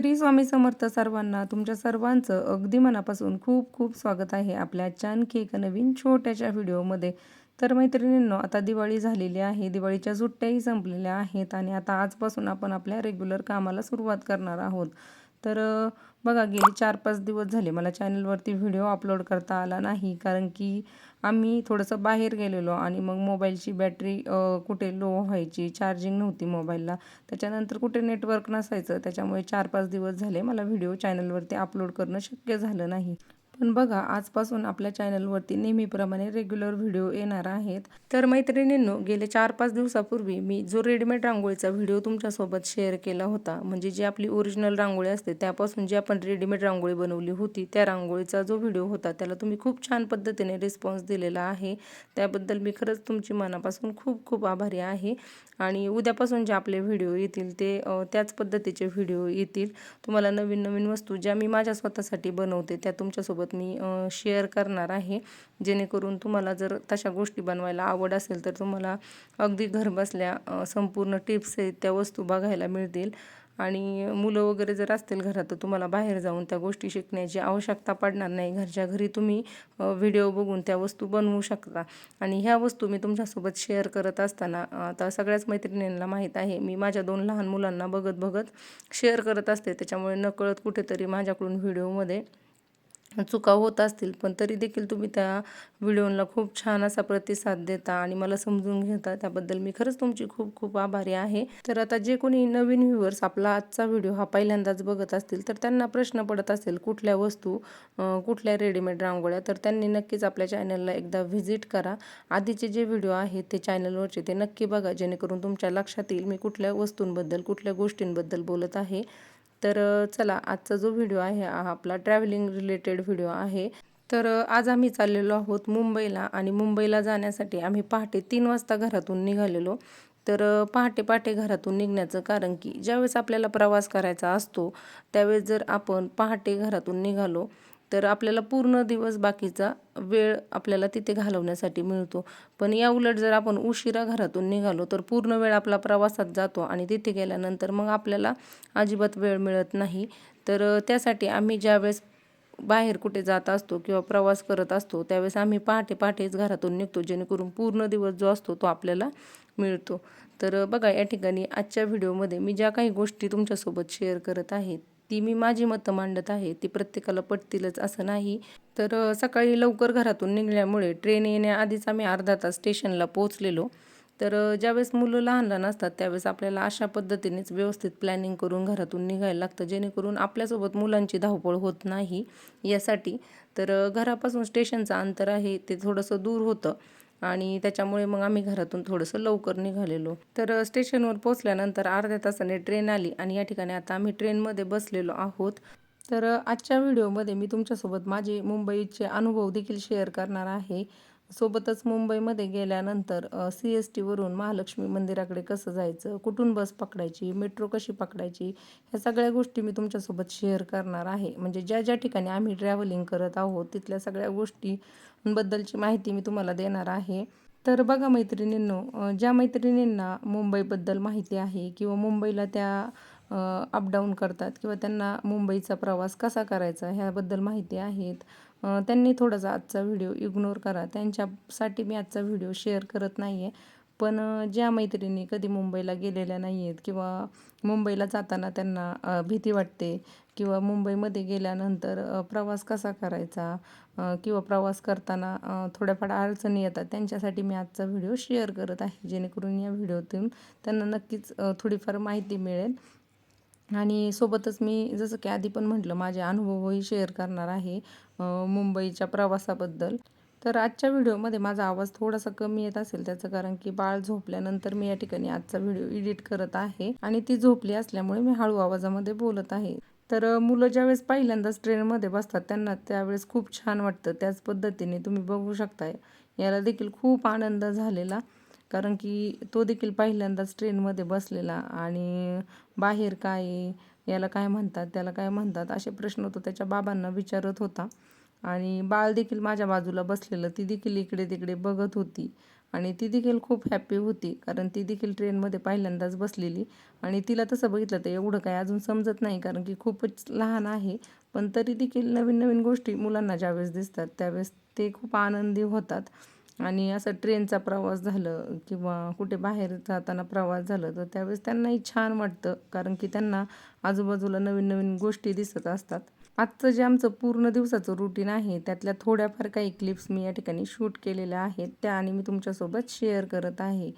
श्री स्वामी समर्थ सर्वांना तुमच्या सर्वांचं अगदी मनापासून खूप खूप स्वागत आहे आपल्या आजच्या आणखी एका नवीन छोट्याशा व्हिडिओमध्ये. तर मैत्रिणींनो आता दिवाळी झालेली आहे. दिवाळीच्या सुट्ट्याही संपलेल्या आहेत आणि आता आजपासून आपण आपल्या रेग्युलर कामाला सुरुवात करणार आहोत. तर बघा गेली चार पाच दिवस झाले. मला चॅनलवरती व्हिडिओ अपलोड करता आला नाही. कारण की आम्ही थोडंसं बाहेर गेलेलो आणि मग मोबाईलची बॅटरी कुठे लो व्हायची चार्जिंग नव्हती मोबाईलला. त्याच्यानंतर कुठे नेटवर्क नसायचं त्याच्यामुळे चार पाच दिवस झाले मला व्हिडिओ चॅनलवरती अपलोड करणं शक्य झालं नाही. पण बघा आजपासून आपल्या चॅनलवरती नेहमीप्रमाणे रेग्युलर व्हिडिओ येणार आहेत. तर मैत्रिणींनो गेले चार पाच दिवसापूर्वी मी जो रेडीमेड रांगोळीचा व्हिडिओ तुमच्यासोबत शेअर केला होता म्हणजे जी आपली ओरिजिनल रांगोळी असते त्यापासून जी आपण रेडीमेड रांगोळी बनवली होती त्या रांगोळीचा जो व्हिडिओ होता त्याला तुम्ही खूप छान पद्धतीने रिस्पॉन्स दिलेला आहे. त्याबद्दल मी खरंच तुमची मनापासून खूप खूप आभारी आहे. आणि उद्यापासून जे आपले व्हिडिओ येतील ते त्याच पद्धतीचे व्हिडिओ येतील. तुम्हाला नवीन नवीन वस्तू ज्या मी माझ्या स्वतःसाठी बनवते त्या तुमच्यासोबत मी शेअर करणार आहे. जेणेकरून तुम्हाला जर तशा गोष्टी बनवायला आवड असेल तर तुम्हाला अगदी घरबसल्या संपूर्ण टिप्स आहेत त्या वस्तू बघायला मिळतील. आणि मुलं वगैरे जर असतील घरात तर तुम्हाला बाहेर जाऊन त्या गोष्टी शिकण्याची आवश्यकता पडणार नाही. घरच्या घरी तुम्ही व्हिडिओ बघून त्या वस्तू बनवू शकता. आणि ह्या वस्तू मी तुमच्यासोबत शेअर करत असताना आता सगळ्याच मैत्रिणींना माहीत आहे मी माझ्या दोन लहान मुलांना बघत बघत शेअर करत असते. त्याच्यामुळे नकळत कुठेतरी माझ्याकडून व्हिडिओमध्ये चुका होत असतील पण तरी देखील तुम्ही त्या व्हिडिओला खूप छान असा प्रतिसाद देता आणि मला समजून घेता. त्याबद्दल मी खरंच तुमची खूप खूप आभारी आहे. तर आता जे कोणी नवीन व्ह्युअर्स आपला आजचा व्हिडिओ हा पहिल्यांदाच बघत असतील तर त्यांना प्रश्न पडत असेल कुठल्या वस्तू कुठल्या रेडीमेड रांगोळ्या तर त्यांनी नक्कीच आपल्या चॅनलला एकदा व्हिजिट करा. आधीचे जे व्हिडिओ आहेत ते चॅनलवरचे ते नक्की बघा जेणेकरून तुमच्या लक्षात येईल मी कुठल्या वस्तूंबद्दल कुठल्या गोष्टींबद्दल बोलत आहे. तर चला आजचा जो व्हिडिओ आहे हा आपला ट्रॅव्हलिंग रिलेटेड व्हिडिओ आहे. तर आज आम्ही चाललेलो आहोत मुंबईला आणि मुंबईला जाण्यासाठी आम्ही पहाटे तीन वाजता घरातून निघालेलो. तर पहाटे पहाटे घरातून निघण्याचं कारण की ज्यावेळेस आपल्याला प्रवास करायचा असतो त्यावेळेस जर आपण पहाटे घरातून निघालो तर आपल्याला पूर्ण दिवस बाकीचा वेळ आपल्याला तिथे घालवण्यासाठी मिळतो. पण या उलट जर आपण उशिरा घरातून निघालो तर पूर्ण वेळ आपला प्रवासात जातो आणि तिथे गेल्यानंतर मग आपल्याला अजिबात वेळ मिळत नाही. तर त्यासाठी आम्ही ज्यावेळेस बाहेर कुठे जात असतो किंवा प्रवास करत असतो त्यावेळेस आम्ही पहाटे पहाटेच घरातून निघतो जेणेकरून पूर्ण दिवस जो असतो तो आपल्याला मिळतो. तर बघा या ठिकाणी आजच्या व्हिडिओमध्ये मी ज्या काही गोष्टी तुमच्यासोबत शेअर करत आहे ती मी माझी मतं मांडत आहे ती प्रत्येकाला पटतीलच असं नाही. तर सकाळी लवकर घरातून निघल्यामुळे ट्रेन येण्याआधीच आम्ही अर्धा तास स्टेशनला पोहोचलेलो. तर ज्यावेळेस मुलं लहान लहान असतात त्यावेळेस आपल्याला अशा पद्धतीनेच व्यवस्थित प्लॅनिंग करून घरातून निघायला लागतं जेणेकरून आपल्यासोबत मुलांची धावपळ होत नाही यासाठी. तर घरापासून स्टेशनचं अंतर आहे ते थोडंसं दूर होतं. आणि त्याच्यामुळे मग आम्ही घरातून थोडंसं लवकर निघालेलो. तर स्टेशनवर पोचल्यानंतर अर्ध्या तासाने ट्रेन आली आणि या ठिकाणी आता आम्ही ट्रेनमध्ये बसलेलो आहोत. तर आजच्या व्हिडिओमध्ये मी तुमच्यासोबत माझे मुंबईचे अनुभव देखील शेअर करणार आहे. सोबतच मुंबईमध्ये गेल्यानंतर सी एस टीवरून महालक्ष्मी मंदिराकडे कसं जायचं कुठून बस पकडायची मेट्रो कशी पकडायची ह्या सगळ्या गोष्टी मी तुमच्यासोबत शेअर करणार आहे. म्हणजे ज्या ज्या ठिकाणी आम्ही ट्रॅव्हलिंग करत आहोत तिथल्या सगळ्या गोष्टी बद्दलची माहिती मी तुम्हाला देणार आहे. तर बघा मैत्रिणींनो ज्या मैत्रिणींना मुंबईबद्दल माहिती आहे किंवा मुंबईला त्या अपडाऊन करतात किंवा त्यांना मुंबईचा प्रवास कसा करायचा ह्याबद्दल माहिती आहेत त्यांनी थोडासा आजचा व्हिडिओ इग्नोर करा. त्यांच्यासाठी मी आजचा व्हिडिओ शेअर करत नाही आहे पण ज्या मैत्रिणी कधी मुंबईला गेलेल्या नाही आहेत किंवा मुंबईला जाताना त्यांना भीती वाटते किंवा मुंबईमध्ये गेल्यानंतर प्रवास कसा करायचा किंवा प्रवास करताना थोड्याफार अडचणी येतात त्यांच्यासाठी मी आजचा व्हिडिओ शेअर करत आहे. जेणेकरून या व्हिडिओतून त्यांना नक्कीच थोडीफार माहिती मिळेल. आणि सोबतच मी जसं की आधी पण म्हटलं माझे अनुभवही शेअर करणार आहे मुंबईच्या प्रवासाबद्दल. तर आजच्या व्हिडिओमध्ये माझा आवाज थोडासा कमी येत असेल त्याचं कारण की बाळ झोपल्यानंतर मी या ठिकाणी आजचा व्हिडिओ एडिट करत आहे आणि ती झोपली असल्यामुळे मी हळू आवाजामध्ये बोलत आहे. तर मुलं ज्यावेळेस पहिल्यांदाच ट्रेनमध्ये बसतात त्यांना त्यावेळेस खूप छान वाटतं. त्याच पद्धतीने तुम्ही बघू शकताय. याला देखील खूप आनंद झालेला कारण की तो देखील पहिल्यांदाच ट्रेनमध्ये बसलेला आणि बाहेर काय याला काय म्हणतात त्याला काय म्हणतात असे प्रश्न तो त्याच्या बाबांना विचारत होता. आणि बाळ देखील माझ्या बाजूला बसलेलं ती देखील इकडे तिकडे बघत होती आणि ती देखील खूप हॅप्पी होती कारण ती देखील ट्रेनमध्ये पहिल्यांदाच बसलेली. आणि तिला तसं बघितलं तर एवढं काय अजून समजत नाही कारण की खूपच लहान आहे. पण तरी देखील नवीन नवीन गोष्टी मुलांना ज्यावेळेस दिसतात त्यावेळेस ते खूप आनंदी होतात. आणि असं ट्रेनचा प्रवास झालं किंवा कुठे बाहेर जाताना प्रवास झालं तर त्यावेळेस त्यांनाही छान वाटतं कारण की त्यांना आजूबाजूला नवीन नवीन गोष्टी दिसत असतात. आजचं जे आमचं पूर्ण दिवसाचं रुटीन आहे त्यातल्या थोड्याफार काही क्लिप्स मी या ठिकाणी शूट केलेल्या आहेत. त्या आणि मी तुमच्यासोबत शेअर करत आहे.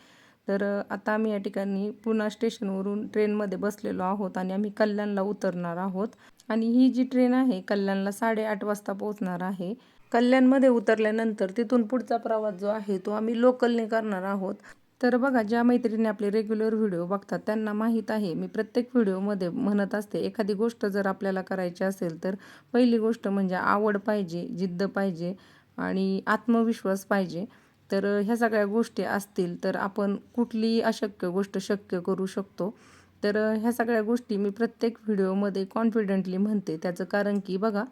तर आता आम्ही या ठिकाणी पुन्हा स्टेशनवरून ट्रेनमध्ये बसलेलो आहोत आणि आम्ही कल्याणला उतरणार आहोत. आणि ही जी ट्रेन आहे कल्याणला साडेआठ वाजता पोहोचणार आहे. कल्याणमध्ये उतरल्यानंतर तिथून पुढचा प्रवास जो आहे तो आम्ही लोकलने करणार आहोत. तर बघा ज्या मैत्रिणी आपले रेग्युलर व्हिडिओ बघतात त्यांना माहीत आहे मी प्रत्येक व्हिडिओमध्ये म्हणत असते एखादी गोष्ट जर आपल्याला करायची असेल तर पहिली गोष्ट म्हणजे आवड पाहिजे जिद्द पाहिजे आणि आत्मविश्वास पाहिजे. तर ह्या सगळ्या गोष्टी असतील तर आपण कुठलीही अशक्य गोष्ट शक्य करू शकतो. तर ह्या सगळ्या गोष्टी मी प्रत्येक व्हिडिओमध्ये कॉन्फिडेंटली म्हणते. त्याचं कारण की बघा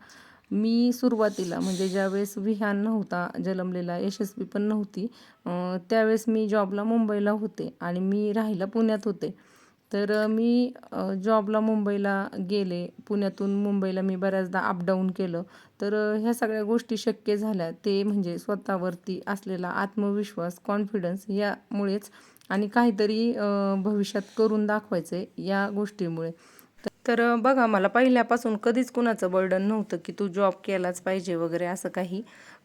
मी सुरुवातीला म्हणजे ज्यावेळेस विहान नव्हता जन्मलेला यशस्वी पण नव्हती त्यावेळेस मी जॉबला मुंबईला होते आणि मी राहायला पुण्यात होते. तर मी जॉबला मुंबईला गेले. पुण्यातून मुंबईला मी बऱ्याचदा अपडाऊन केलं. तर ह्या सगळ्या गोष्टी शक्य झाल्या. ते म्हणजे स्वतःवरती असलेला आत्मविश्वास कॉन्फिडन्स यामुळेच आणि काहीतरी भविष्यात करून दाखवायचं या गोष्टीमुळे. तर बघा मला पहिल्यापासून कधीच कुणाचं बर्डन नव्हतं की तू जॉब केलाच पाहिजे वगैरे असं काही.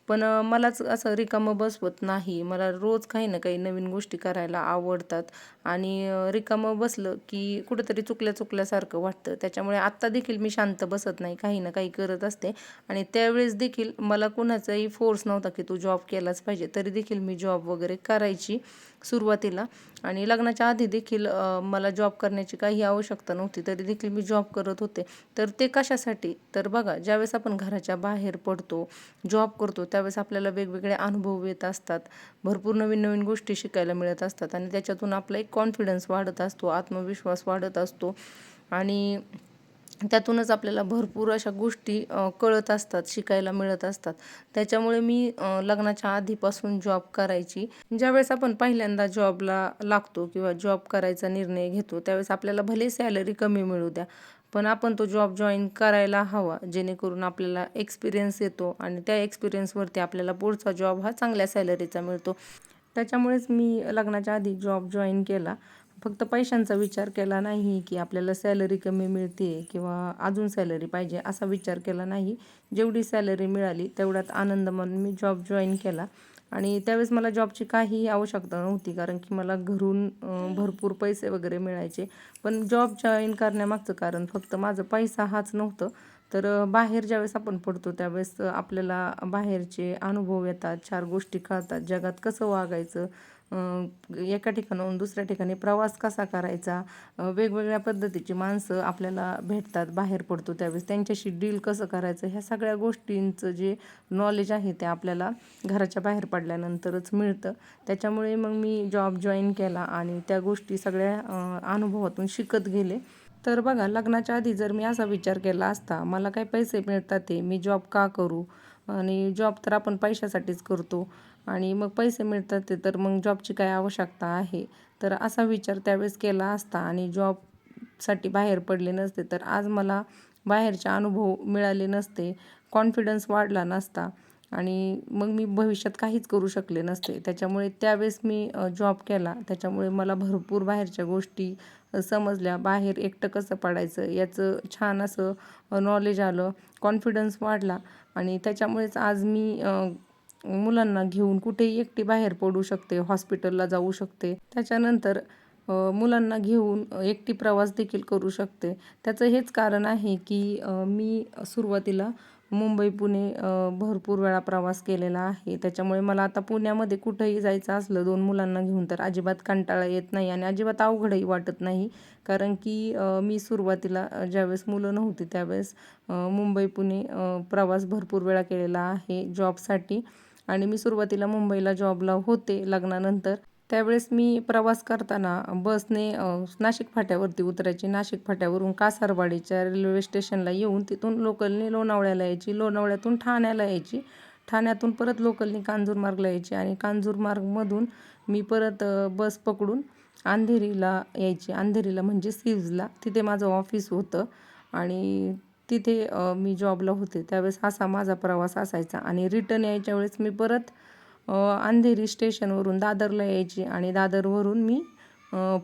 पण मलाच असं रिकामं बसवत नाही. मला रोज काही ना काही नवीन गोष्टी करायला आवडतात. आणि रिकामं बसलं की कुठंतरी चुकल्या चुकल्यासारखं वाटतं. त्याच्यामुळे आत्ता देखील मी शांत बसत नाही. काही ना काही करत असते. आणि त्यावेळेस देखील मला कुणाचाही फोर्स नव्हता की तू जॉब केलाच पाहिजे. तरी देखील मी जॉब वगैरे करायची. सुरुवातीला. आणि लग्नाच्या आधी देखील मला जॉब करण्याची काही आवश्यकता नव्हती तरी देखील मी जॉब करत होते. तर ते कशासाठी? तर बघा ज्यावेळेस आपण घराच्या बाहेर पडतो जॉब करतो त्यावेळेस आपल्याला वेगवेगळे अनुभव येत असतात. भरपूर नवीन नवीन गोष्टी शिकायला मिळत असतात आणि त्याच्यातून आपला एक कॉन्फिडन्स वाढत असतो आत्मविश्वास वाढत असतो. आणि त्यातूनच आपल्याला भरपूर अशा गोष्टी कळत असतात शिकायला मिळत असतात. त्याच्यामुळे मी लग्नाच्या आधीपासून जॉब करायची. ज्यावेळेस आपण पहिल्यांदा जॉबला लागतो किंवा जॉब करायचा निर्णय घेतो त्यावेळेस आपल्याला भले सॅलरी कमी मिळू द्या पण आपण तो जॉब जॉईन करायला हवा जेणेकरून आपल्याला एक्सपिरियन्स येतो आणि त्या एक्सपिरियन्सवरती आपल्याला पुढचा जॉब हा चांगल्या सॅलरीचा मिळतो. त्याच्यामुळेच मी लग्नाच्या आधी जॉब जॉईन केला. फक्त पैशांचा विचार केला नाही की आपल्याला सॅलरी कमी मिळते किंवा अजून सॅलरी पाहिजे असा विचार केला नाही. जेवढी सॅलरी मिळाली तेवढ्यात आनंद म्हणून मी जॉब जॉईन केला. आणि त्यावेळेस मला जॉबची काहीही आवश्यकता नव्हती कारण की मला घरून भरपूर पैसे वगैरे मिळायचे. पण जॉब जॉईन करण्यामागचं कारण फक्त माझं पैसा हाच नव्हतं. तर बाहेर ज्यावेळेस आपण पडतो त्यावेळेस आपल्याला बाहेरचे अनुभव येतात चार गोष्टी कळतात जगात कसं वागायचं एका ठिकाणाहून दुसऱ्या ठिकाणी प्रवास कसा करायचा? वेगवेगळ्या पद्धतीची माणसं आपल्याला भेटतात बाहेर पडतो त्यावेळेस. त्यांच्याशी डील कसं करायचं? ह्या सगळ्या गोष्टींचं जे नॉलेज आहे ते आपल्याला घराच्या बाहेर पडल्यानंतरच मिळतं. त्याच्यामुळे मग मी जॉब जॉईन केला आणि त्या गोष्टी सगळ्या अनुभवातून शिकत गेले. तर बघा लग्नाच्या आधी जर मी असा विचार केला असता मला काय पैसे मिळतात ते? मी जॉब का करू? आणि जॉब तर आपण पैशासाठीच करतो. आणि मग पैसे मिळतात ते तर मग जॉबची काय आवश्यकता आहे? तर असा विचार त्यावेळेस केला असता आणि जॉबसाठी बाहेर पडले नसते तर आज मला बाहेरचे अनुभव मिळाले नसते. कॉन्फिडन्स वाढला नसता. आणि मग मी भविष्यात काहीच करू शकले नसते. त्याच्यामुळे त्यावेळेस मी जॉब केला. त्याच्यामुळे मला भरपूर बाहेरच्या गोष्टी समजल्या. बाहेर एकटं कसं पडायचं याचं छान असं नॉलेज आलं. कॉन्फिडन्स वाढला. आणि त्याच्यामुळेच आज मी मुलांना घेऊन कुठेही एकटी बाहेर पडू शकते. हॉस्पिटलला जाऊ शकते. त्याच्यानंतर मुलांना घेऊन एकटी प्रवास देखील करू शकते. त्याचं हेच कारण आहे की मी सुरुवातीला मुंबई पुणे भरपूर वेळा प्रवास केलेला आहे. त्याच्यामुळे मला आता पुण्यामध्ये कुठंही जायचं असलं दोन मुलांना घेऊन तर अजिबात कंटाळा येत नाही आणि अजिबात अवघडही वाटत नाही. कारण की मी सुरुवातीला ज्यावेळेस मुलं नव्हती त्यावेळेस मुंबई पुणे प्रवास भरपूर वेळा केलेला आहे जॉबसाठी. आणि मी सुरुवातीला मुंबईला जॉबला होते लग्नानंतर. त्यावेळेस मी प्रवास करताना बसने नाशिक फाट्यावरती उतरायची. नाशिक फाट्यावरून कासारवाडीच्या रेल्वे स्टेशनला येऊन तिथून लोकलने लोणावळ्याला यायची. लोणावळ्यातून ठाण्याला यायची. ठाण्यातून परत लोकलनी कांजूरमार्गला यायची आणि कांजूरमार्गमधून मी परत बस पकडून अंधेरीला यायची. अंधेरीला म्हणजे सिव्जला तिथे माझं ऑफिस होतं आणि तिथे मी जॉबला होते. त्यावेळेस असा माझा प्रवास असायचा आणि रिटर्न यायच्या वेळेस मी परत अंधेरी स्टेशनवरून दादरला यायची आणि दादरवरून मी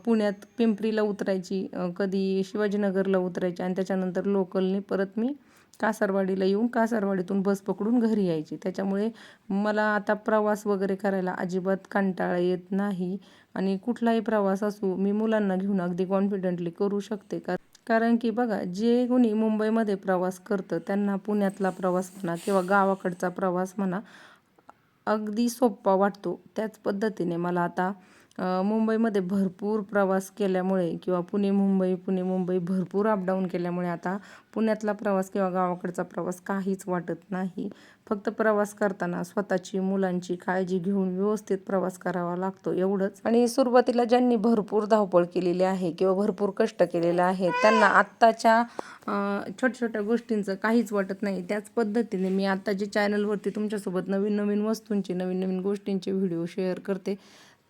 पुण्यात पिंपरीला उतरायची. कधी शिवाजीनगरला उतरायची आणि त्याच्यानंतर लोकलने परत मी कासारवाडीला येऊन कासारवाडीतून बस पकडून घरी यायची. त्याच्यामुळे मला आता प्रवास वगैरे करायला अजिबात कंटाळा येत नाही आणि कुठलाही प्रवास असू मी मुलांना घेऊन अगदी कॉन्फिडेंटली करू शकते. का कारण की बघा जे कोणी मुंबईमध्ये प्रवास करतं त्यांना पुण्यातला प्रवास म्हणा किंवा गावाकडचा प्रवास म्हणा अगदी सोपा वाटतो त्याच पद्धतीने मला आता मुंबईमध्ये भरपूर प्रवास केल्यामुळे किंवा पुणे मुंबई पुणे मुंबई भरपूर अपडाऊन केल्यामुळे आता पुण्यातला प्रवास किंवा गावाकडचा प्रवास काहीच वाटत नाही. फक्त प्रवास करताना स्वतःची मुलांची काळजी घेऊन व्यवस्थित प्रवास करावा लागतो एवढंच. आणि सुरुवातीला ज्यांनी भरपूर धावपळ केलेली आहे किंवा भरपूर कष्ट केलेले आहेत त्यांना आत्ताच्या छोट्या छोट्या गोष्टींचं काहीच वाटत नाही. त्याच पद्धतीने मी आत्ताच्या चॅनलवरती तुमच्यासोबत नवीन नवीन वस्तूंची नवीन नवीन गोष्टींचे व्हिडिओ शेअर करते.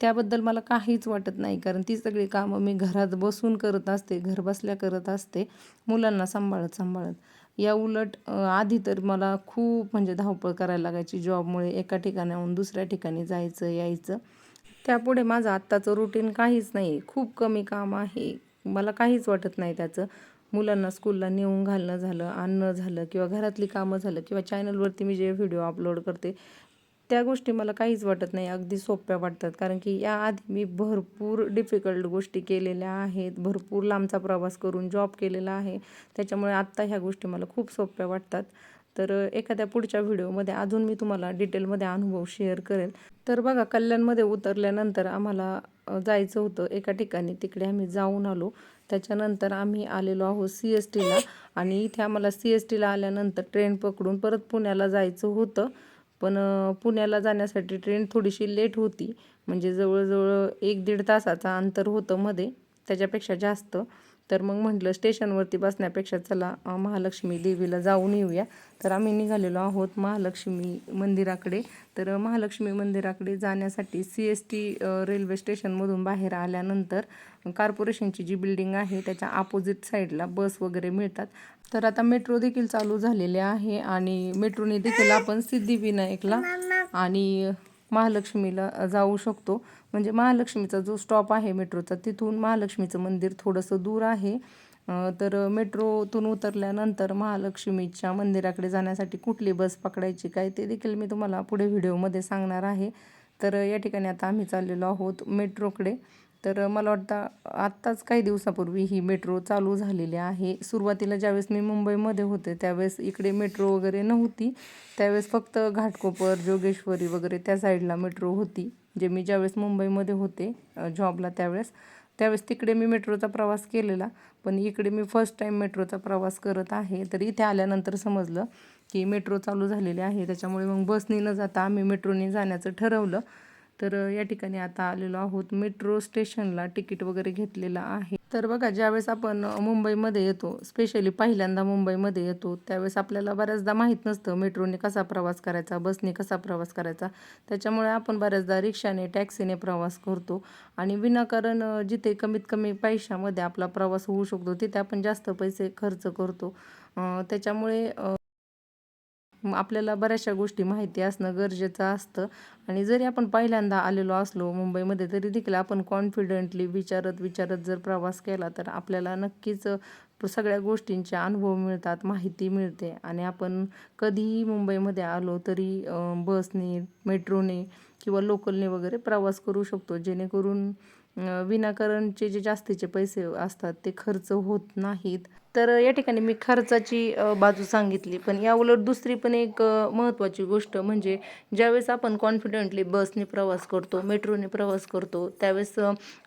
त्याबद्दल मला काहीच वाटत नाही कारण ती सगळी कामं मी घरात बसून करत असते घर बसल्या करत असते मुलांना सांभाळत सांभाळत. या उलट आधी तर मला खूप म्हणजे धावपळ करायला लागायची जॉबमुळे एका ठिकाणाहून दुसऱ्या ठिकाणी जायचं यायचं. त्यापुढे माझं आत्ताचं रुटीन काहीच नाही खूप कमी काम आहे. मला काहीच वाटत नाही त्याचं. मुलांना स्कूलला नेऊन घालणं झालं आणणं झालं किंवा घरातली कामं झालं किंवा चॅनलवरती मी जे व्हिडिओ अपलोड करते त्या गोष्टी मला काहीच वाटत नाही. अगदी सोप्या वाटतात. कारण की याआधी मी भरपूर डिफिकल्ट गोष्टी केलेल्या आहेत. भरपूर लांबचा प्रवास करून जॉब केलेला आहे. त्याच्यामुळे आत्ता ह्या गोष्टी मला खूप सोप्या वाटतात. तर एखाद्या पुढच्या व्हिडिओमध्ये अजून मी तुम्हाला डिटेलमध्ये अनुभव शेअर करेल. तर बघा कल्याणमध्ये उतरल्यानंतर आम्हाला जायचं होतं एका ठिकाणी. तिकडे आम्ही जाऊन आलो. त्याच्यानंतर आम्ही आलेलो आहोत सी एस टीला आणि इथे आम्हाला सी एस टीला आल्यानंतर ट्रेन पकडून परत पुण्याला जायचं होतं. पण पुण्याला जाण्यासाठी ट्रेन थोडीशी लेट होती. म्हणजे जवळजवळ एक दीड तासाचा अंतर होतं मध्ये. त्याच्यापेक्षा जास्त. तर मग म्हटलं स्टेशनवरती बसण्यापेक्षा चला महालक्ष्मी देवीला जाऊन येऊया. तर आम्ही निघालेलो आहोत महालक्ष्मी मंदिराकडे. तर महालक्ष्मी मंदिराकडे जाण्यासाठी सी एस टी रेल्वे स्टेशनमधून बाहेर आल्यानंतर कॉर्पोरेशनची जी बिल्डिंग आहे त्याच्या अपोजिट साईडला बस वगैरे मिळतात. तर आता मेट्रो देखील चालू झालेले आहे आणि मेट्रोने देखील आपण सिद्धिविनायकला आणि महालक्ष्मीला जाऊ शकतो. म्हणजे महालक्ष्मीचा जो स्टॉप आहे मेट्रोचा तिथून महालक्ष्मीचं मंदिर थोडंसं दूर आहे. तर मेट्रोतून उतरल्यानंतर महालक्ष्मीच्या मंदिराकडे जाण्यासाठी कुठली बस पकडायची काय ते देखील मी तुम्हाला पुढे व्हिडिओमध्ये सांगणार आहे. तर या ठिकाणी आता आम्ही चाललेलो आहोत मेट्रोकडे. तर मला वाटतं आत्ताच काही दिवसापूर्वी ही मेट्रो चालू झालेली आहे. सुरुवातीला ज्यावेळेस मी मुंबईमध्ये होते त्यावेळेस इकडे मेट्रो वगैरे नव्हती. त्यावेळेस फक्त घाटकोपर जोगेश्वरी वगैरे त्या साईडला मेट्रो होती जे मी ज्यावेळेस मुंबईमध्ये होते जॉबला त्यावेळेस. त्यावेळेस तिकडे मी मेट्रोचा प्रवास केलेला पण इकडे मी फर्स्ट टाईम मेट्रोचा प्रवास करत आहे. तर इथे आल्यानंतर समजलं की मेट्रो चालू झालेली आहे. त्याच्यामुळे मग बसनी न जाता आम्ही मेट्रोने जाण्याचं ठरवलं. तर या ठिकाणी आता आलेलो आहोत. मेट्रो स्टेशनला तिकीट वगैरे घेतलेलं आहे. तर बघा ज्यावेळेस आपण मुंबईमध्ये येतो स्पेशली पहिल्यांदा मुंबईमध्ये येतो त्यावेळेस आपल्याला बऱ्याचदा माहीत नसतं मेट्रोने कसा प्रवास करायचा बसने कसा प्रवास करायचा. त्याच्यामुळे आपण बऱ्याचदा रिक्षाने टॅक्सीने प्रवास करतो आणि विनाकारण जिथे कमीत कमी पैशामध्ये आपला प्रवास होऊ शकतो तिथे आपण जास्त पैसे खर्च करतो. त्याच्यामुळे आपल्याला बऱ्याचशा गोष्टी माहिती असणं गरजेचं असतं. आणि जरी आपण पहिल्यांदा आलेलो असलो मुंबईमध्ये तरी देखील आपण कॉन्फिडेंटली विचारत विचारत जर प्रवास केला तर आपल्याला नक्कीच सगळ्या गोष्टींचे अनुभव मिळतात माहिती मिळते. आणि आपण कधीही मुंबईमध्ये आलो तरी बसने मेट्रोने किंवा लोकलने वगैरे प्रवास करू शकतो. जेणेकरून विनाकारणचे जे जास्तीचे पैसे असतात ते खर्च होत नाहीत. तर या ठिकाणी मी खर्चाची बाजू सांगितली. पण या उलट दुसरी पण एक महत्त्वाची गोष्ट म्हणजे ज्यावेळेस आपण कॉन्फिडेंटली बसने प्रवास करतो मेट्रोने प्रवास करतो त्यावेळेस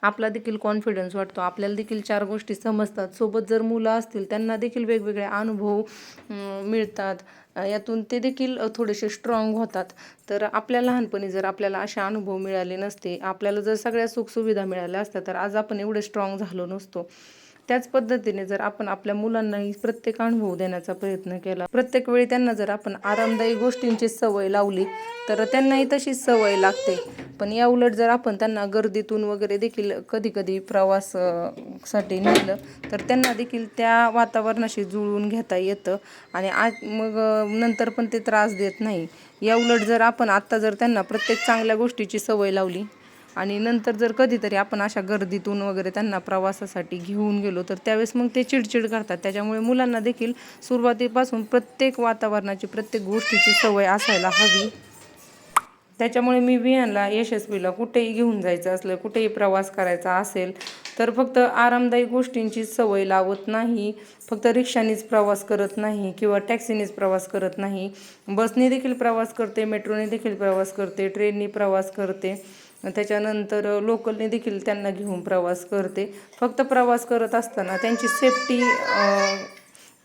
आपला देखील कॉन्फिडन्स वाटतो. आपल्याला देखील चार गोष्टी समजतात. सोबत जर मुलं असतील त्यांना देखील वेगवेगळे अनुभव मिळतात. यातून ते देखील थोडेसे स्ट्रॉंग होतात. तर आपल्या लहानपणी जर आपल्याला असे अनुभव मिळाले नसते आपल्याला जर सगळ्या सुखसुविधा मिळाल्या असत्या तर आज आपण एवढे स्ट्रॉंग झालो नसतो. त्याच पद्धतीने जर आपण आपल्या मुलांनाही प्रत्येक अनुभव देण्याचा प्रयत्न केला प्रत्येक वेळी त्यांना जर आपण आरामदायी गोष्टींची सवय लावली तर त्यांनाही तशीच सवय लागते. पण या उलट जर आपण त्यांना गर्दीतून वगैरे देखील कधी कधी प्रवाससाठी नेलं तर त्यांना देखील त्या वातावरणाशी जुळवून घेता येतं आणि आज मग नंतर पण ते त्रास देत नाही. या उलट जर आपण आत्ता जर त्यांना प्रत्येक चांगल्या गोष्टीची सवय लावली आणि नंतर जर कधीतरी आपण अशा गर्दीतून वगैरे त्यांना प्रवासासाठी घेऊन गेलो तर त्यावेळेस मग ते चिडचिड करतात. त्याच्यामुळे मुलांना देखील सुरुवातीपासून प्रत्येक वातावरणाची प्रत्येक गोष्टीची सवय असायला हवी. त्याच्यामुळे मी विहानला यशस्वीला कुठेही घेऊन जायचं असलं कुठेही प्रवास करायचा असेल तर फक्त आरामदायी गोष्टींची सवय लावत नाही. फक्त रिक्षानेच प्रवास करत नाही किंवा टॅक्सीनेच प्रवास करत नाही. बसने देखील प्रवास करते मेट्रोने देखील प्रवास करते ट्रेननी प्रवास करते. त्याच्यानंतर लोकलने देखील त्यांना घेऊन प्रवास करते. फक्त प्रवास करत असताना त्यांची सेफ्टी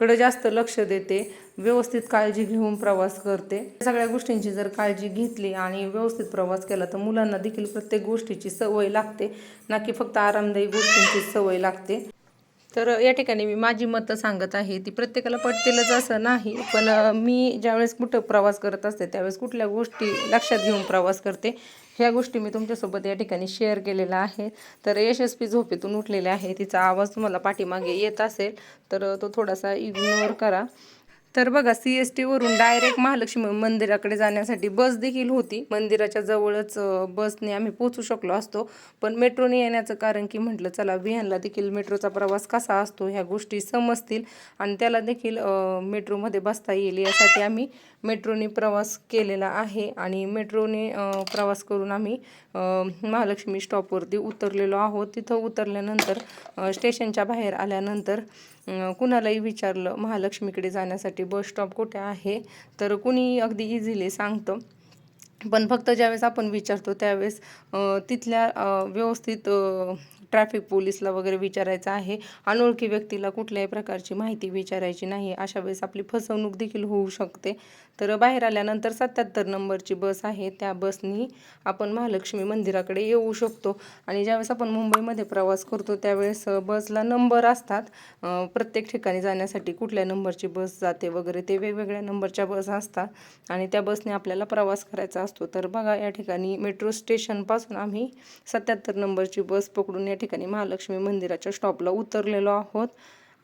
कडे जास्त लक्ष देते. व्यवस्थित काळजी घेऊन प्रवास करते. सगळ्या गोष्टींची जर काळजी घेतली आणि व्यवस्थित प्रवास केला तर मुलांना देखील प्रत्येक गोष्टीची सवय लागते. ना की फक्त आरामदायी गोष्टींची सवय लागते. तर या ठिकाणी मी माझी मतं सांगत आहे. ती प्रत्येकाला पटतीलच असं नाही पण मी ज्यावेळेस कुठं प्रवास करत असते त्यावेळेस कुठल्या गोष्टी लक्षात घेऊन प्रवास करते. ह्या गोष्टी मी तुमच्यासोबत या ठिकाणी शेअर केलेल्या आहे तर यशस्वी झोपेतून उठलेले आहे. तिचा आवाज तुम्हाला पाठीमागे येत असेल तर तो थोडासा इग्नोर करा. तर बघा सी एस टीवरून डायरेक्ट महालक्ष्मी मंदिराकडे जाण्यासाठी बस देखील होती. मंदिराच्या जवळच बसने आम्ही पोचू शकलो असतो. पण मेट्रोने येण्याचं कारण की म्हटलं चला विहानला देखील मेट्रोचा प्रवास कसा असतो ह्या गोष्टी समजतील. आणि त्याला देखील मेट्रोमध्ये बसता येईल यासाठी आम्ही मेट्रोने प्रवास केलेला आहे. आणि मेट्रोने प्रवास करून आम्ही महालक्ष्मी स्टॉपवरती उतरलेलो आहोत. तिथं उतरल्यानंतर स्टेशनच्या बाहेर आल्यानंतर कुणालाही विचारलं महालक्ष्मीकडे जाण्यासाठी बस स्टॉप कुठे आहे? तर कुणी अगदी इझिली सांगतं. पण फक्त ज्यावेळेस आपण विचारतो त्यावेळेस तिथल्या व्यवस्थित ट्रॅफिक पोलीसला वगैरे विचारायचं आहे. अनोळखी व्यक्तीला कुठल्याही प्रकारची माहिती विचारायची नाही. अशा वेळेस आपली फसवणूक देखील होऊ शकते. तर बाहेर आल्यानंतर सत्याहत्तर नंबरची बस आहे. त्या बसनी आपण महालक्ष्मी मंदिराकडे येऊ शकतो. आणि ज्यावेळेस आपण मुंबईमध्ये प्रवास करतो त्यावेळेस बसला नंबर असतात. प्रत्येक ठिकाणी जाण्यासाठी कुठल्या नंबरची बस जाते वगैरे ते वेगवेगळ्या नंबरच्या बस असतात. आणि त्या बसने आपल्याला प्रवास करायचा असतो. तर बघा या ठिकाणी मेट्रो स्टेशनपासून आम्ही सत्याहत्तर नंबरची बस पकडून या ठिकाणी महालक्ष्मी मंदिराच्या स्टॉपला उतरलेलो आहोत.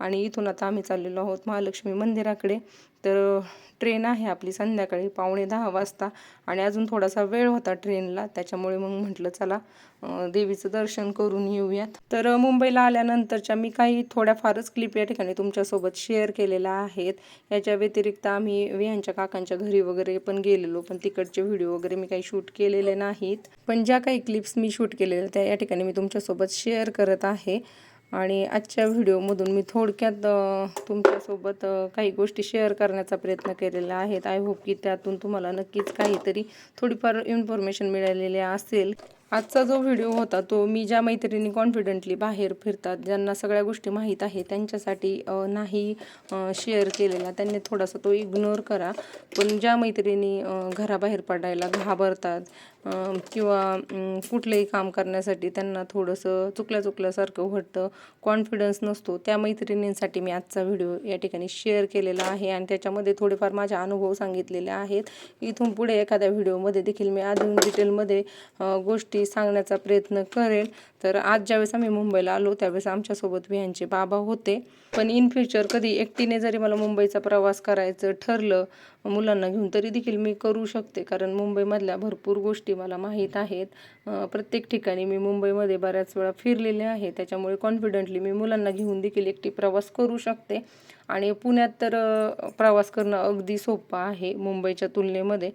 आणि इथून आता आम्ही चाललेलो आहोत महालक्ष्मी मंदिराकडे. तर ट्रेन आहे आपली संध्याकाळी पावणे दहा वाजता आणि अजून थोडासा वेळ होता ट्रेनला त्याच्यामुळे मग म्हटलं चला देवीचं दर्शन करून येऊयात. तर मुंबईला आल्यानंतरच्या मी काही थोड्याफारच क्लिप या ठिकाणी तुमच्यासोबत शेअर केलेल्या आहेत. याच्या व्यतिरिक्त आम्ही यांच्या काकांच्या घरी वगैरे पण गेलेलो पण तिकडचे व्हिडिओ वगैरे मी काही शूट केलेले नाहीत. पण ज्या काही क्लिप्स मी शूट केलेल्या त्या या ठिकाणी मी तुमच्यासोबत शेअर करत आहे. आणि आजच्या व्हिडिओमधून मी थोडक्यात तुमच्यासोबत काही गोष्टी शेअर करण्याचा प्रयत्न केलेला आहे आय होप की त्यातून तुम्हाला नक्कीच काहीतरी थोडीफार इन्फॉर्मेशन मिळालेली असेल. आजचा जो व्हिडिओ होता तो मी ज्या मैत्रिणी कॉन्फिडेंटली बाहेर फिरतात ज्यांना सगळ्या गोष्टी माहीत आहे त्यांच्यासाठी नाही शेअर केलेला त्यांनी थोडासा तो इग्नोर करा. पण ज्या मैत्रिणी घराबाहेर पडायला घाबरतात किंवा कुठलंही काम करण्यासाठी त्यांना थोडंसं चुकल्या चुकल्यासारखं वाटतं. कॉन्फिडन्स नसतो. त्या मैत्रिणींसाठी मी आजचा व्हिडिओ या ठिकाणी शेअर केलेला आहे आणि त्याच्यामध्ये थोडेफार माझे अनुभव सांगितलेले आहेत. इथून पुढे एखाद्या व्हिडिओमध्ये देखील मी अजून डिटेलमध्ये गोष्टी सांगण्याचा प्रयत्न करेल. तर आज ज्यावेळेस आम्ही मुंबईला आलो त्यावेळेस आमच्यासोबत विहांचे बाबा होते. पण इन फ्युचर कधी एकटीने जरी मला मुंबईचा प्रवास करायचं ठरलं मुलांना घेऊन तरी देखील मी करू शकते. कारण मुंबईमधल्या भरपूर गोष्टी मला माहीत आहेत. प्रत्येक ठिकाणी मी मुंबईमध्ये बऱ्याच वेळा फिरलेले आहे. त्याच्यामुळे कॉन्फिडंटली मी मुलांना घेऊन देखील एकटी प्रवास करू शकते. आणि पुण्यात तर प्रवास करणं अगदी सोपं आहे मुंबईच्या तुलनेमध्ये.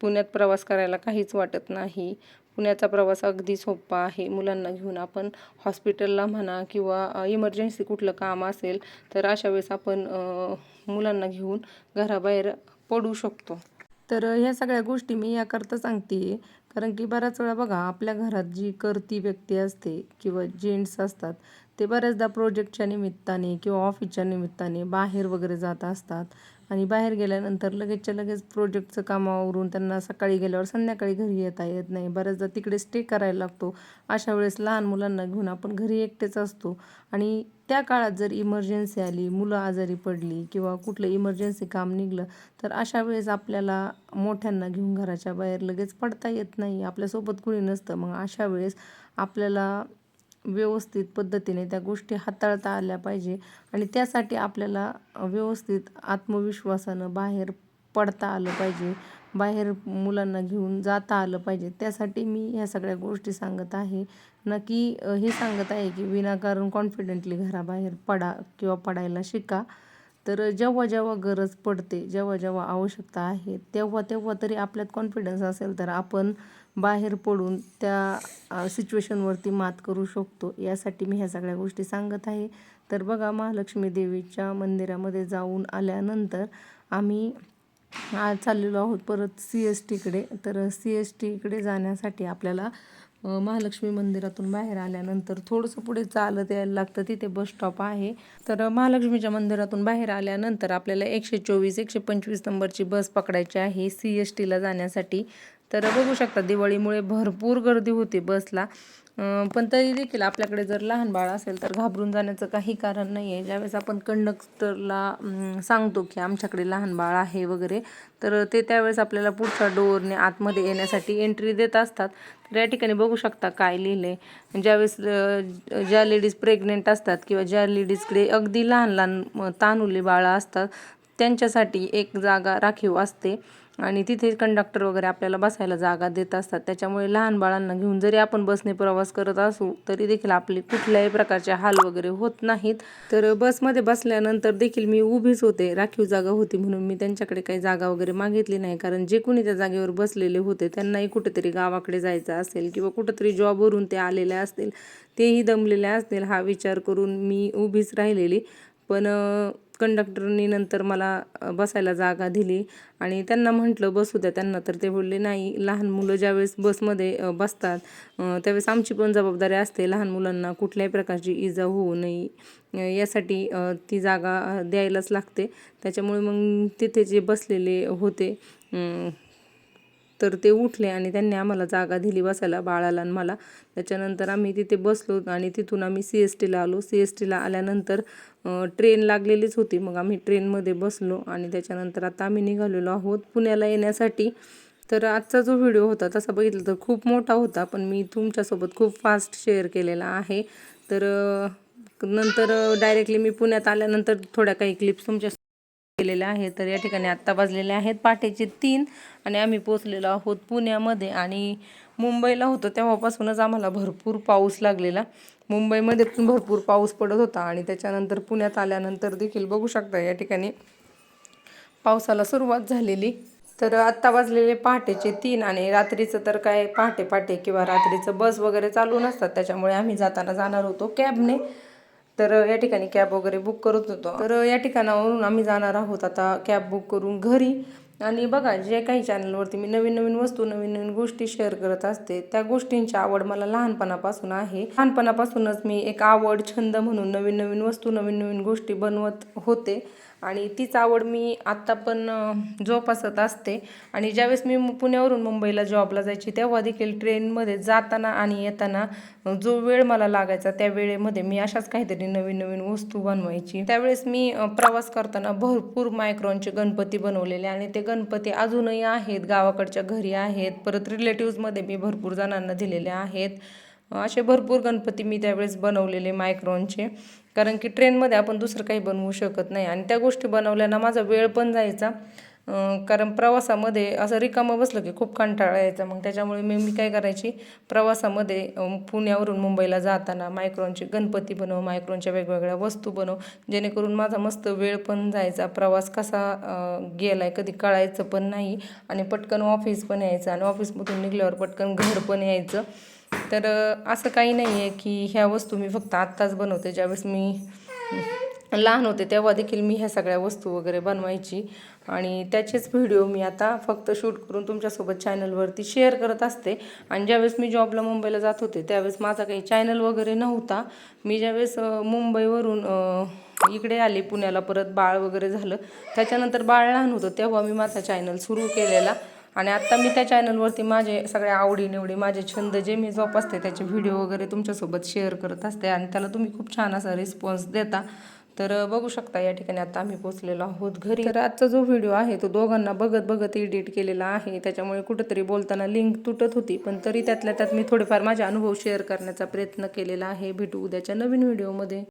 पुण्यात प्रवास करायला काहीच वाटत नाही. पुण्याचा प्रवास अगदी सोपा आहे. मुलांना घेऊन आपण हॉस्पिटलला म्हणा किंवा इमर्जन्सी कुठलं काम असेल तर अशा वेळेस आपण मुलांना घेऊन घराबाहेर पडू शकतो. तर ह्या सगळ्या गोष्टी मी याकरता सांगते. कारण की बऱ्याच वेळा बघा आपल्या घरात जी करती व्यक्ती असते किंवा जेंट्स असतात ते बऱ्याचदा प्रोजेक्टच्या निमित्ताने किंवा ऑफिसच्या निमित्ताने बाहेर वगैरे जात असतात. आणि बाहेर गेल्यानंतर लगेचच्या लगेच प्रोजेक्टचं कामावरून त्यांना सकाळी गेल्यावर संध्याकाळी घरी येता येत नाही. बऱ्याचदा तिकडे स्टे करायला लागतो. अशा वेळेस लहान मुलांना घेऊन आपण घरी एकटेच असतो. आणि त्या काळात जर इमर्जन्सी आली मुलं आजारी पडली किंवा कुठलं इमर्जन्सी काम निघलं तर अशा वेळेस आपल्याला मोठ्यांना घेऊन घराच्या बाहेर लगेच पडता येत नाही. आपल्यासोबत कुणी नसतं. मग अशा वेळेस आपल्याला व्यवस्थित पद्धतीने त्या गोष्टी हाताळता आल्या पाहिजे आणि त्यासाठी आपल्याला व्यवस्थित आत्मविश्वासानं बाहेर पडता आलं पाहिजे बाहेर मुलांना घेऊन जाता आलं पाहिजे. त्यासाठी मी ह्या सगळ्या गोष्टी सांगत आहे. नक्की की हे सांगत आहे की विनाकारण कॉन्फिडेंटली घराबाहेर पडा किंवा पडायला शिका. तर जेव्हा जेव्हा गरज पडते जेव्हा जेव्हा आवश्यकता आहे तेव्हा तेव्हा तरी आपल्यात कॉन्फिडन्स असेल तर आपण बाहेर पडून त्या सिच्युएशनवरती मात करू शकतो. यासाठी मी ह्या सगळ्या गोष्टी सांगत आहे. तर बघा महालक्ष्मी देवीच्या मंदिरामध्ये जाऊन आल्यानंतर आम्ही आज चाललेलो आहोत परत सी एस टीकडे तर सी एस टीकडे जाण्यासाठी आपल्याला महालक्ष्मी मंदिरातून बाहेर आल्यानंतर थोडंसं पुढे चालत यायला लागतं. तिथे बस स्टॉप आहे. तर महालक्ष्मीच्या मंदिरातून बाहेर आल्यानंतर आपल्याला एकशे चोवीस एकशे पंचवीस नंबरची बस पकडायची आहे. सी एस टीला जाण्यासाठी तर बघू शकता दिवाळीमुळे भरपूर गर्दी होती बसला. पण तरी देखील आपल्याकडे जर लहान बाळ असेल तर घाबरून जाण्याचं काही कारण नाही आहे ज्यावेळेस आपण कंडक्टरला सांगतो की आमच्याकडे लहान बाळ आहे वगैरे तर ते त्यावेळेस आपल्याला पुढच्या डोअरने आतमध्ये येण्यासाठी एंट्री देत असतात. तर या ठिकाणी बघू शकता काय लिहिलं आहे ज्यावेळेस ज्या लेडीज प्रेग्नेंट असतात किंवा ज्या लेडीजकडे अगदी लहान लहान तानुले बाळं असतात त्यांच्यासाठी एक जागा राखीव असते. आणि तिथे कंडक्टर वगैरे आपल्याला बसायला जागा देत असतात. त्याच्यामुळे लहान बाळांना घेऊन जरी आपण बसने प्रवास करत असू तरी देखील आपले कुठल्याही प्रकारचे हाल वगैरे होत नाहीत. तर बसमध्ये बसल्यानंतर देखील मी उभीच होते राखीव जागा होती म्हणून मी त्यांच्याकडे काही जागा वगैरे मागितली नाही. कारण जे कोणी त्या जागेवर बसलेले होते त्यांनाही कुठेतरी गावाकडे जायचं असेल किंवा कुठंतरी जॉबवरून ते आलेले असतील तेही दमलेले असतील हा विचार करून मी उभीच राहिलेली. पण कंडक्टरनी नंतर मला बसायला जागा दिली. आणि त्यांना म्हटलं बसू द्या. त्यांना तर ते बोलले नाही लहान मुलं ज्यावेळेस बसमध्ये बसतात त्यावेळेस आमची पण जबाबदारी असते. लहान मुलांना कुठल्याही प्रकारची इजा होऊ नये. यासाठी ती जागा द्यायलाच लागते. त्याच्यामुळे मग तिथे जे बसलेले होते तर ते उठले आणि त्यांनी आम्हाला जागा दिली बसायला बाळाला आणि मला. त्याच्यानंतर आम्ही तिथे बसलो आणि तिथून आम्ही सी एस टीला आलो. सी एस टीला आल्यानंतर ट्रेन लागलेलीच होती. मग आम्ही ट्रेनमध्ये बसलो आणि त्याच्यानंतर आता आम्ही निघालेलो आहोत पुण्याला येण्यासाठी. तर आजचा जो व्हिडिओ होता तसा बघितलं तर खूप मोठा होता पण मी तुमच्यासोबत खूप फास्ट शेअर केलेला आहे. तर नंतर डायरेक्टली मी पुण्यात आल्यानंतर थोड्या काही क्लिप्स तुमच्या केलेलं आहेत तर या ठिकाणी आत्ता वाजलेले आहेत पहाटेचे तीन आणि आम्ही पोचलेलो आहोत पुण्यामध्ये आणि मुंबईला होतो. तेव्हापासूनच आम्हाला भरपूर पाऊस लागलेला. मुंबईमध्ये पण भरपूर पाऊस पडत होता आणि त्याच्यानंतर पुण्यात आल्यानंतर देखील बघू शकता या ठिकाणी पावसाला सुरुवात झालेली. तर आत्ता वाजलेले पहाटेचे तीन आणि रात्रीचं तर काय पहाटे पहाटे किंवा रात्रीचं बस वगैरे चालू नसतात. त्याच्यामुळे आम्ही जाताना जाणार होतो कॅबने. तर या ठिकाणी कॅब वगैरे बुक करत होतो. तर या ठिकाणावरून आम्ही जाणार आहोत आता कॅब बुक करून घरी. आणि बघा जे काही चॅनलवरती मी नवीन नवीन वस्तू नवीन नवीन गोष्टी शेअर करत असते त्या गोष्टींची आवड मला लहानपणापासून आहे. लहानपणापासूनच मी एक आवड छंद म्हणून नवीन नवीन वस्तू नवीन नवीन गोष्टी बनवत होते. आणि तीच आवड मी आत्ता पण जोपासत असते. आणि ज्यावेळेस मी पुण्यावरून मुंबईला जॉबला जायची तेव्हा देखील ट्रेनमध्ये जाताना आणि येताना जो वेळ मला लागायचा त्या वेळेमध्ये मी अशाच काहीतरी नवीन नवीन वस्तू बनवायची. त्यावेळेस मी प्रवास करताना भरपूर मायक्रॉनचे गणपती बनवलेले आणि ते गणपती अजूनही आहेत गावाकडच्या घरी आहेत. परत रिलेटिव्समध्ये मी भरपूर जणांना दिलेले आहेत. असे भरपूर गणपती मी त्यावेळेस बनवलेले मायक्रॉनचे. कारण की ट्रेनमध्ये आपण दुसरं काही बनवू शकत नाही. आणि त्या गोष्टी बनवल्यानं माझा वेळ पण जायचा. कारण प्रवासामध्ये असं रिकामं बसलं की खूप कंटाळा यायचा. मग त्याच्यामुळे मी मी काय करायची? प्रवासामध्ये पुण्यावरून मुंबईला जाताना मायक्रॉनचे गणपती बनव मायक्रॉनच्या वेगवेगळ्या वस्तू बनव. जेणेकरून माझा मस्त वेळ पण जायचा. प्रवास कसा गेला आहे कधी कळायचं पण नाही. आणि पटकन ऑफिस पण यायचं. आणि ऑफिसमधून निघल्यावर पटकन घर पण यायचं. तर असं काही नाही आहे की ह्या वस्तू मी फक्त आत्ताच बनवते. ज्यावेळेस मी लहान होते तेव्हा देखील मी ह्या सगळ्या वस्तू वगैरे बनवायची. आणि त्याचेच व्हिडिओ मी आता फक्त शूट करून तुमच्यासोबत चॅनलवरती शेअर करत असते. आणि ज्यावेळेस मी जॉबला मुंबईला जात होते त्यावेळेस माझा काही चॅनल वगैरे नव्हता. मी ज्यावेळेस मुंबईवरून इकडे आले पुण्याला परत बाळ वगैरे झालं. त्याच्यानंतर बाळ लहान होतं तेव्हा मी माझा चॅनल सुरू केलेला. आणि आत्ता मी त्या चॅनलवरती माझे सगळ्या आवडीनिवडी माझे छंद जे मी जोपासते त्याचे व्हिडिओ वगैरे तुमच्यासोबत शेअर करत असते आणि त्याला तुम्ही खूप छान असा रिस्पॉन्स देता. तर बघू शकता या ठिकाणी आता आम्ही पोचलेलो आहोत घरी. तर आजचा जो व्हिडिओ आहे तो दोघांना बघत बघत एडिट केलेला आहे. त्याच्यामुळे कुठंतरी बोलताना लिंक तुटत होती पण तरी त्यातल्या त्यात मी थोडेफार माझे अनुभव शेअर करण्याचा प्रयत्न केलेला आहे. भेटू उद्याच्या नवीन व्हिडिओमध्ये